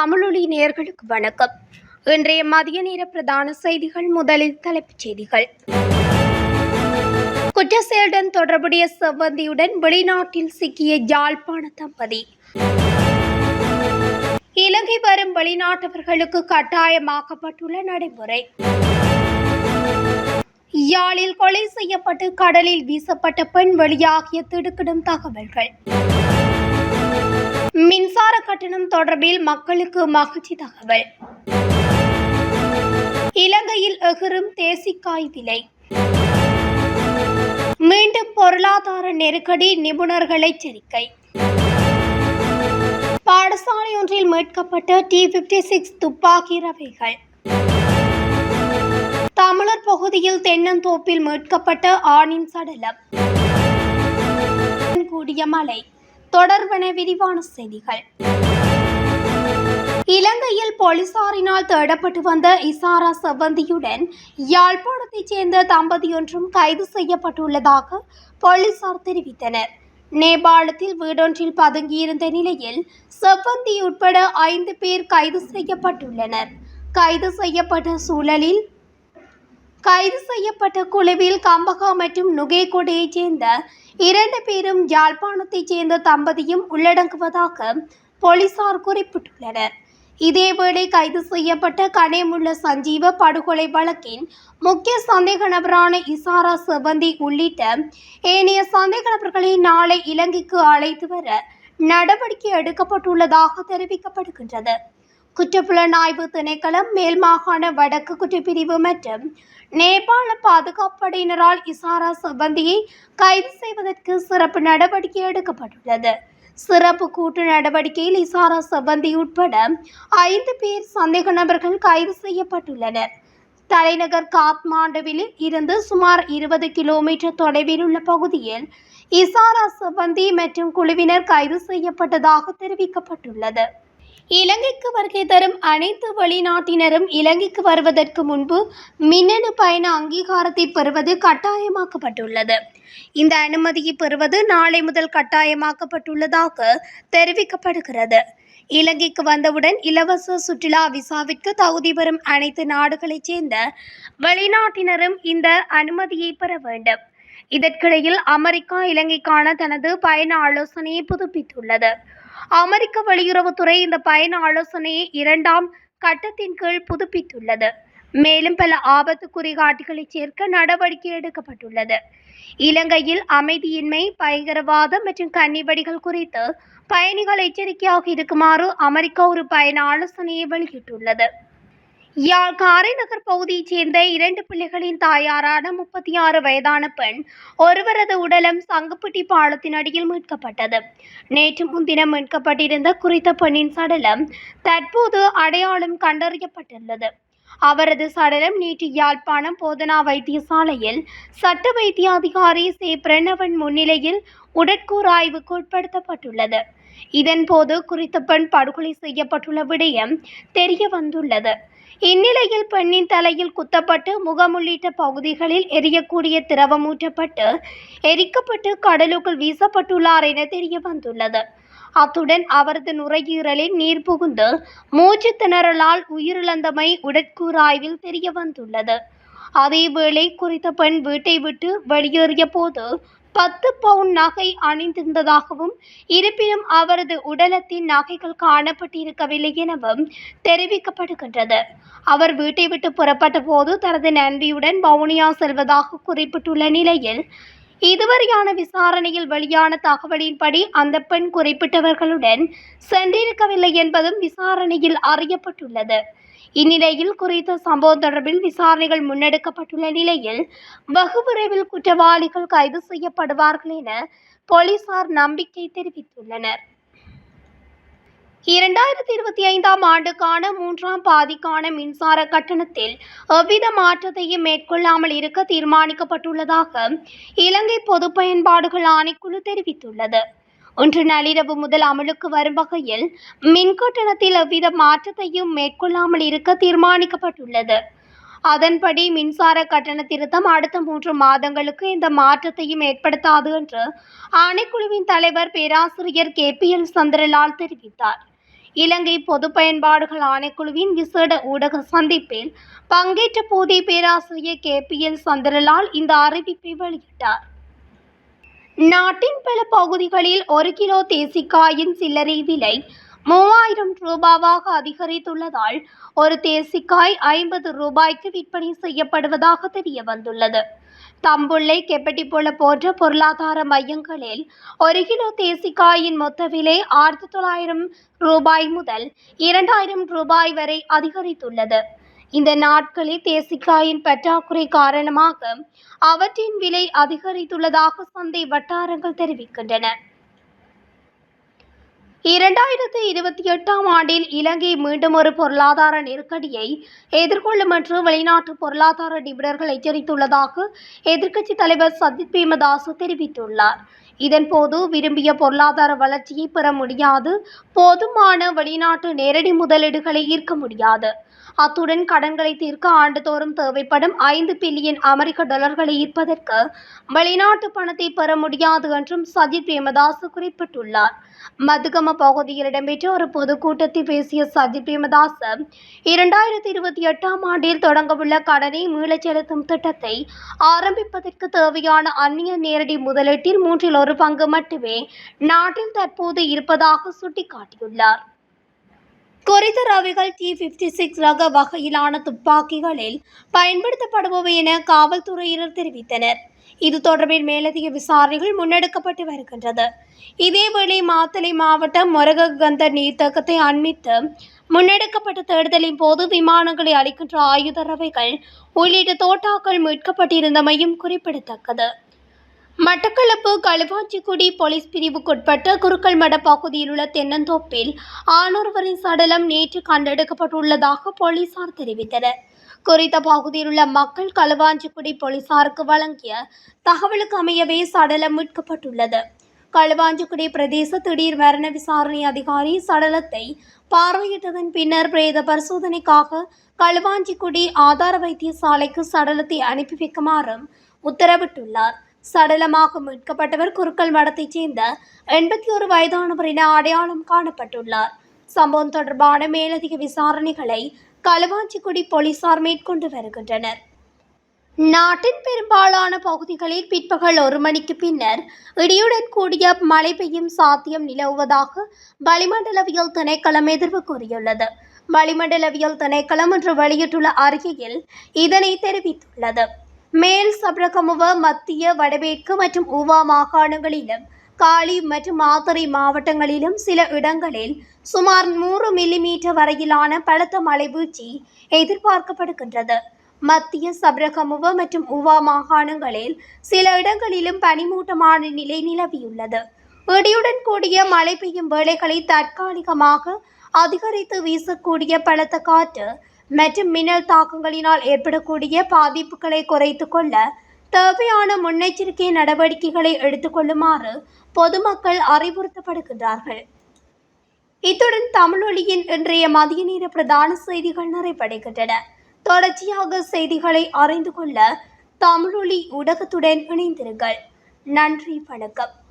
நேயர்களுக்கு வணக்கம். இன்றைய மதிய நேர பிரதான செய்திகள் முதலில் தலைப்புச் செய்திகள். குற்ற செயலுடன் தொடர்புடைய செவ்வந்தியுடன் வெளிநாட்டில் சிக்கிய யாழ்ப்பாண தம்பதி. இலங்கை வரும் வெளிநாட்டவர்களுக்கு கட்டாயமாக்கப்பட்டுள்ள நடைமுறை. யாழில் கொலை செய்யப்பட்டு கடலில் வீசப்பட்ட பெண் வெளியாகிய திடுக்கிடும் தகவல்கள். கட்டணம் தொடர்பில் மக்களுக்கு மகிழ்ச்சி தகவல். இலங்கையில் எகிரும் தேசிக்காய் விலை. மீண்டும் பொருளாதார நெருக்கடி நிபுணர்களை எச்சரிக்கை பாடசாலை ஒன்றில் மீட்கப்பட்ட டி பிப்டி சிக்ஸ் துப்பாக்கி ரவைகள். தமிழர் பகுதியில் தென்னந்தோப்பில் மீட்கப்பட்ட ஆணின் சடலம். கூடிய மழை. தொடர்பன விரிவான செய்திகள். இலங்கையில் போலீசாரினால் தேடப்பட்டு வந்த இசாரா செவ்வந்தியுடன் யாழ்ப்பாணத்தைச் சேர்ந்த தம்பதியொன்றும் கைது செய்யப்பட்டுள்ளதாக போலீசார் தெரிவித்தனர். நேபாளத்தில் வீடொன்றில் பதுங்கியிருந்த நிலையில் செவ்வந்தி உட்பட ஐந்து பேர் கைது செய்யப்பட்டுள்ளனர். கைது செய்யப்பட்ட சூழலில் கைது செய்யப்பட்ட குழுவில் கம்பகா மற்றும் நுகேகொடையைச் சேர்ந்த இரண்டு பேரும் யாழ்ப்பாணத்தைச் சேர்ந்த தம்பதியும் உள்ளடங்குவதாக போலீசார் குறிப்பிட்டுள்ளனர். இதேவேளை கைது செய்யப்பட்ட கனேமுள்ள சஞ்சீவ படுகொலை வழக்கின் முக்கிய சந்தேக நபரான இசாரா செவந்தி உள்ளிட்ட ஏனைய சந்தேக நபர்களை நாளை இலங்கைக்கு அழைத்து வர நடவடிக்கை எடுக்கப்பட்டுள்ளதாக தெரிவிக்கப்படுகின்றது. குற்றப்புலனாய்வு திணைக்களம் மேல் மாகாண வடக்கு குற்றப்பிரிவு மற்றும் நேபாள பாதுகாப்பு படையினரால் இசாரா சம்பந்தியை கைது செய்வதற்கு சிறப்பு நடவடிக்கை எடுக்கப்பட்டுள்ளது. சிறப்பு கூட்டு நடவடிக்கையில் இசாரா சபந்தி உட்பட ஐந்து பேர் சந்தேக நபர்கள் கைது செய்யப்பட்டுள்ளனர். தலைநகர் காத்மாண்டுவில் இருந்து சுமார் இருபது கிலோமீட்டர் தொலைவில் உள்ள பகுதியில் இசாரா சம்பந்தி மற்றும் குழுவினர் கைது செய்யப்பட்டதாக தெரிவிக்கப்பட்டுள்ளது. இலங்கைக்கு வருகை தரும் அனைத்து வெளிநாட்டினரும் இலங்கைக்கு வருவதற்கு முன்பு மின்னணு பயண அங்கீகாரத்தை பெறுவது கட்டாயமாக்கப்பட்டுள்ளது. இந்த அனுமதியை பெறுவது நாளை முதல் கட்டாயமாக்கப்பட்டுள்ளதாக தெரிவிக்கப்படுகிறது. இலங்கைக்கு வந்தவுடன் இலவச சுற்றுலா விசாவிற்கு தகுதி பெறும் அனைத்து நாடுகளைச் சேர்ந்த வெளிநாட்டினரும் இந்த அனுமதியை பெற வேண்டும். இதற்கிடையில் அமெரிக்கா இலங்கைக்கான தனது பயண ஆலோசனையை புதுப்பித்துள்ளது. அமெரிக்க வெளியுறவுத்துறை இந்த பயண ஆலோசனையை இரண்டாம் கட்டத்தின் கீழ் புதுப்பித்துள்ளது. மேலும் பல ஆபத்து குறிகாட்டிகளை சேர்க்க நடவடிக்கை எடுக்கப்பட்டுள்ளது. இலங்கையில் அமைதியின்மை பயங்கரவாதம் மற்றும் கன்னிவடிகள் குறித்து பயணிகள் எச்சரிக்கையாக இருக்குமாறு அமெரிக்கா ஒரு பயண ஆலோசனையை வெளியிட்டுள்ளது. யாழ் காரைநகர் பகுதியைச் சேர்ந்த இரண்டு பிள்ளைகளின் தாயாரான முப்பத்தி ஆறு வயதான பெண் ஒருவரது உடலம் சங்குப்பட்டி பாலத்தின் அடியில் மீட்கப்பட்டது. நேற்று முன்தினம் மீட்கப்பட்டிருந்த குறித்த பெண்ணின் சடலம் தற்போது அடையாளம் கண்டறியப்பட்டுள்ளது. அவரது சடலம் நேற்று யாழ்ப்பாணம் போதனா வைத்தியசாலையில் சட்ட வைத்திய அதிகாரி சே. பிரணவன் முன்னிலையில் உடற்கூறாய்வுக்கு உட்படுத்தப்பட்டுள்ளது. இதன்போது குறித்த பெண் படுகொலை செய்யப்பட்டுள்ள விடயம் தெரிய வந்துள்ளது இந்நிலையில் பெண்ணின் தலையில் குத்தப்பட்டு முகம் உள்ளிட்ட பகுதிகளில் எரியக்கூடிய திரவமூற்றப்பட்டு எரிக்கப்பட்டு கடலுக்குள் வீசப்பட்டுள்ளார் என தெரிய வந்துள்ளது அத்துடன் அவரது நுரையீரலில் நீர் புகுந்து மூச்சு திணறலால் உயிரிழந்தமை உடற்கூறாய்வில் தெரிய வந்துள்ளது அதேவேளை குறித்த பெண் வீட்டை விட்டு வெளியேறிய போது பத்து பவுன் நகை அணிந்திருந்ததாகவும் இருப்பினும் அவரது உடலத்தின் நகைகள் காணப்பட்டிருக்கவில்லை எனவும் தெரிவிக்கப்படுகின்றது. அவர் வீட்டை விட்டு புறப்பட்ட போது தனது நன்றியுடன் வவுனியா செல்வதாக குறிப்பிட்டுள்ள நிலையில் இதுவரையான விசாரணையில் வெளியான தகவலின்படி அந்த பெண் குறிப்பிட்டவர்களுடன் சென்றிருக்கவில்லை என்பதும் விசாரணையில் அறியப்பட்டுள்ளது. இந்நிலையில் குறித்த சம்பவம் தொடர்பில் விசாரணைகள் முன்னெடுக்கப்பட்டுள்ள நிலையில் வெகு விரைவில் குற்றவாளிகள் கைது செய்யப்படுவார்கள் என போலீசார் நம்பிக்கை தெரிவித்துள்ளனர். இரண்டாயிரத்தி இருபத்தி ஐந்தாம் ஆண்டுக்கான மூன்றாம் பாதிக்கான மின்சார கட்டணத்தில் எவ்வித மாற்றத்தையும் மேற்கொள்ளாமல் இருக்க தீர்மானிக்கப்பட்டுள்ளதாக இலங்கை பொது பயன்பாடுகள் ஆணைக்குழு தெரிவித்துள்ளது. இன்று நள்ளிரவு முதல் அமலுக்கு வரும் வகையில் மின் கட்டணத்தில் எவ்வித மாற்றத்தையும் மேற்கொள்ளாமல் இருக்க தீர்மானிக்கப்பட்டுள்ளது. அதன்படி மின்சார கட்டண திருத்தம் அடுத்த மூன்று மாதங்களுக்கு இந்த மாற்றத்தையும் ஏற்படுத்தாது என்று ஆணைக்குழுவின் தலைவர் பேராசிரியர் கே. பி. எல். சந்திரலால் தெரிவித்தார். இலங்கை பொது பயன்பாடுகள் ஆணைக்குழுவின் விசேட ஊடக சந்திப்பில் பங்கேற்ற போதே பேராசிரியர் கே. பி. எல். சந்திரலால் இந்த அறிவிப்பை வெளியிட்டார். நாட்டின் பல பகுதிகளில் ஒரு கிலோ தேசிக்காயின் சில்லறை விலை மூவாயிரம் ரூபாவாக அதிகரித்துள்ளதால் ஒரு தேசிக்காய் ஐம்பது ரூபாய்க்கு விற்பனை செய்யப்படுவதாக தெரிய வந்துள்ளது. தம்புள்ளை கெப்பட்டிப்புல போன்ற பொருளாதார மையங்களில் ஒரு கிலோ தேசிக்காயின் மொத்த விலை ஆயிரத்தி தொள்ளாயிரம் ரூபாய் முதல் இரண்டாயிரம் ரூபாய் வரை அதிகரித்துள்ளது. இந்த நாட்களில் தேசிக்காயின் பற்றாக்குறை காரணமாக அவற்றின் விலை அதிகரித்துள்ளதாக சந்தை வட்டாரங்கள் தெரிவிக்கின்றன. இரண்டாயிரத்தி இருபத்தி எட்டாம் ஆண்டில் இலங்கை மீண்டும் ஒரு பொருளாதார நெருக்கடியை எதிர்கொள்ளும் என்று வெளிநாட்டு பொருளாதார நிபுணர்கள் எச்சரித்துள்ளதாக எதிர்க்கட்சித் தலைவர் சஜித் பீமதாசு தெரிவித்துள்ளார். இதன்போது விரும்பிய பொருளாதார வளர்ச்சியை பெற முடியாது போதுமான வெளிநாட்டு நேரடி முதலீடுகளை ஈர்க்க முடியாது. அத்துடன் கடன்களை தீர்க்க ஆண்டுதோறும் தேவைப்படும் ஐந்து பில்லியன் அமெரிக்க டாலர்களை ஈர்ப்பதற்கு வெளிநாட்டு பணத்தை பெற முடியாது என்றும் சஜித் பிரேமதாஸ் குறிப்பிட்டுள்ளார். மதுகம பகுதியில் இடம்பெற்ற ஒரு பொதுக்கூட்டத்தில் பேசிய சஜித் பிரேமதாஸ் இரண்டாயிரத்தி இருபத்தி எட்டாம் ஆண்டில் தொடங்கவுள்ள கடனை மீளச் செலுத்தும் திட்டத்தை ஆரம்பிப்பதற்கு தேவையான அந்நிய நேரடி முதலீட்டில் மூன்றில் ஒரு பங்கு மட்டுமே நாட்டில் தற்போது இருப்பதாக சுட்டிக்காட்டியுள்ளார். குறித்த ரவைகள் டி பிப்டி சிக்ஸ் ரக வகையிலான துப்பாக்கிகளில் பயன்படுத்தப்படுபவை என காவல்துறையினர் தெரிவித்தனர். இது தொடர்பில் மேலதிக விசாரணைகள் முன்னெடுக்கப்பட்டு வருகின்றது. இதேவேளை மாத்தளை மாவட்டம் மொரகந்த நீர்த்தக்கத்தை அண்மித்து முன்னெடுக்கப்பட்ட தேடுதலின் போது விமானங்களை அளிக்கின்ற ஆயுத ரவைகள் உள்ளிட்ட தோட்டாக்கள் மீட்கப்பட்டிருந்தமையும் குறிப்பிடத்தக்கது. மட்டக்களப்பு களுவாஞ்சிக்குடி போலீஸ் பிரிவுக்குட்பட்ட குருக்கள்மட பகுதியில் உள்ள தென்னந்தோப்பில் ஆணொருவரின் சடலம் நேற்று கண்டெடுக்கப்பட்டுள்ளதாக போலீசார் தெரிவித்தனர். குறித்த பகுதியில் உள்ள மக்கள் களுவாஞ்சிக்குடி போலீசாருக்கு வழங்கிய தகவலுக்கு அமையவே சடலம் மீட்கப்பட்டுள்ளது. களுவாஞ்சிக்குடி பிரதேச திடீர் மரண விசாரணை அதிகாரி சடலத்தை பார்வையிட்டதன் பின்னர் பிரேத பரிசோதனைக்காக களுவாஞ்சிக்குடி ஆதார வைத்தியசாலைக்கு சடலத்தை அனுப்பி வைக்குமாறும் உத்தரவிட்டுள்ளார். சடலமாக மீட்கப்பட்டவர் குருக்கள் மடத்தைச் சேர்ந்த எண்பத்தி ஒரு வயதானவர் என அடையாளம் காணப்பட்டுள்ளார். சம்பவம் தொடர்பான மேலதிக விசாரணைகளை களுவாஞ்சிக்குடி போலீசார் மேற்கொண்டு வருகின்றனர். நாட்டின் பெரும்பாலான பகுதிகளில் பிற்பகல் ஒரு மணிக்கு பின்னர் இடியுடன் கூடிய மழை பெய்யும் சாத்தியம் நிலவுவதாக வளிமண்டலவியல் திணைக்களம் எதிர்வு கூறியுள்ளது. வளிமண்டலவியல் திணைக்களம் இன்று வெளியிட்டுள்ள அறிக்கையில் இதனை தெரிவித்துள்ளது. மேல் சப்ரகமுவ மத்திய வடமேற்கு மற்றும் உவா மாகாணங்களிலும் காலி மற்றும் மாத்தறை மாவட்டங்களிலும் சில இடங்களில் சுமார் நூறு மில்லிமீட்டர் வரையிலான பலத்த மழை வீழ்ச்சி எதிர்பார்க்கப்படுகின்றது. மத்திய சப்ரகமுவ மற்றும் உவா மாகாணங்களில் சில இடங்களிலும் பனிமூட்டமான நிலை நிலவியுள்ளது. இடியுடன் கூடிய மழை பெய்யும் வேளைகளை தற்காலிகமாக அதிகரித்து வீசக்கூடிய பலத்த காற்று மற்றும் மின்னல் தாக்கங்களினால் ஏற்படக்கூடிய பாதிப்புகளை குறைத்து கொள்ள தேவையான முன்னெச்சரிக்கை நடவடிக்கைகளை எடுத்துக்கொள்ளுமாறு பொதுமக்கள் அறிவுறுத்தப்படுகின்றார்கள். இத்துடன் தமிழொலியின் இன்றைய மதிய நேர பிரதான செய்திகள் நிறைவடைகின்றன. தொடர்ச்சியாக செய்திகளை அறிந்து கொள்ள தமிழொலி ஊடகத்துடன் இணைந்திருங்கள். நன்றி வணக்கம்.